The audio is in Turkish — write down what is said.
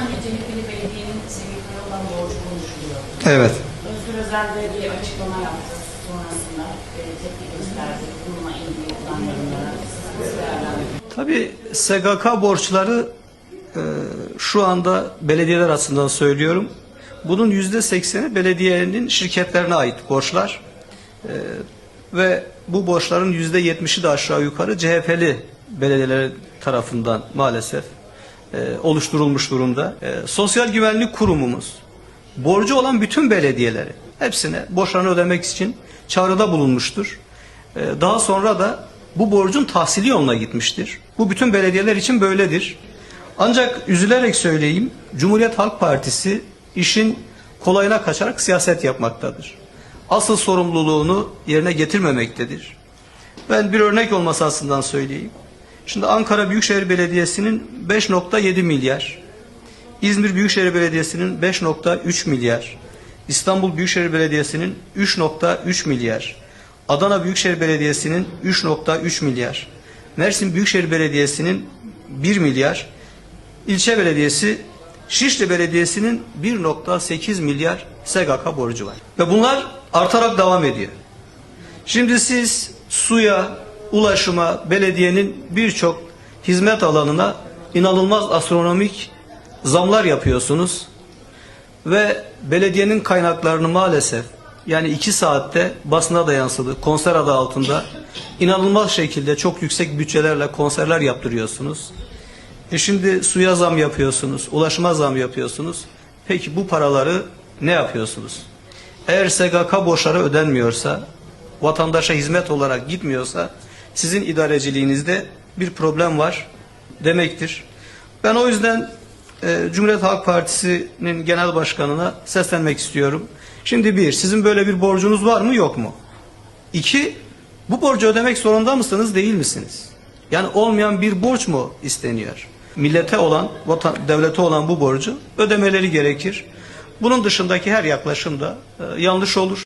hani CHP'li belediyenin SGK'ya olan borcu konuşuluyor. Evet. Özgür Özel de bir açıklama yaptı sonrasında e, tepki gösterdi. Bununla ilgili olan yorumlara? Tabii SGK borçları e, şu anda belediyeler açısından söylüyorum. Bunun yüzde sekseni belediyenin şirketlerine ait borçlar. E, ve bu borçların yüzde yetmişi de aşağı yukarı CHP'li belediyeler tarafından maalesef oluşturulmuş durumda. E, Sosyal Güvenlik Kurumumuz borcu olan bütün belediyeleri hepsine borçlarını ödemek için çağrıda bulunmuştur. E, daha sonra da bu borcun tahsili yoluna gitmiştir. Bu bütün belediyeler için böyledir. Ancak üzülerek söyleyeyim, Cumhuriyet Halk Partisi işin kolayına kaçarak siyaset yapmaktadır. Asıl sorumluluğunu yerine getirmemektedir. Ben bir örnek olması aslından söyleyeyim. Şimdi Ankara Büyükşehir Belediyesi'nin 5.7 milyar, İzmir Büyükşehir Belediyesi'nin 5.3 milyar, İstanbul Büyükşehir Belediyesi'nin 3.3 milyar, Adana Büyükşehir Belediyesi'nin 3.3 milyar, Mersin Büyükşehir Belediyesi'nin 1 milyar, ilçe belediyesi Şişli Belediyesi'nin 1.8 milyar SGK borcu var. Ve bunlar artarak devam ediyor. Şimdi siz suya, ulaşıma, belediyenin birçok hizmet alanına inanılmaz astronomik zamlar yapıyorsunuz. Ve belediyenin kaynaklarını maalesef yani iki saatte basına da yansıdı. Konser adı altında inanılmaz şekilde çok yüksek bütçelerle konserler yaptırıyorsunuz. E şimdi suya zam yapıyorsunuz, ulaşıma zam yapıyorsunuz. Peki bu paraları ne yapıyorsunuz? Eğer SGK borçları ödenmiyorsa, vatandaşa hizmet olarak gitmiyorsa sizin idareciliğinizde bir problem var demektir. Ben o yüzden e, Cumhuriyet Halk Partisi'nin genel başkanına seslenmek istiyorum. Şimdi bir, sizin böyle bir borcunuz var mı yok mu? İki, bu borcu ödemek zorunda mısınız değil misiniz? Yani olmayan bir borç mu isteniyor? Millete olan, vatan, devlete olan bu borcu ödemeleri gerekir. Bunun dışındaki her yaklaşım da e, yanlış olur.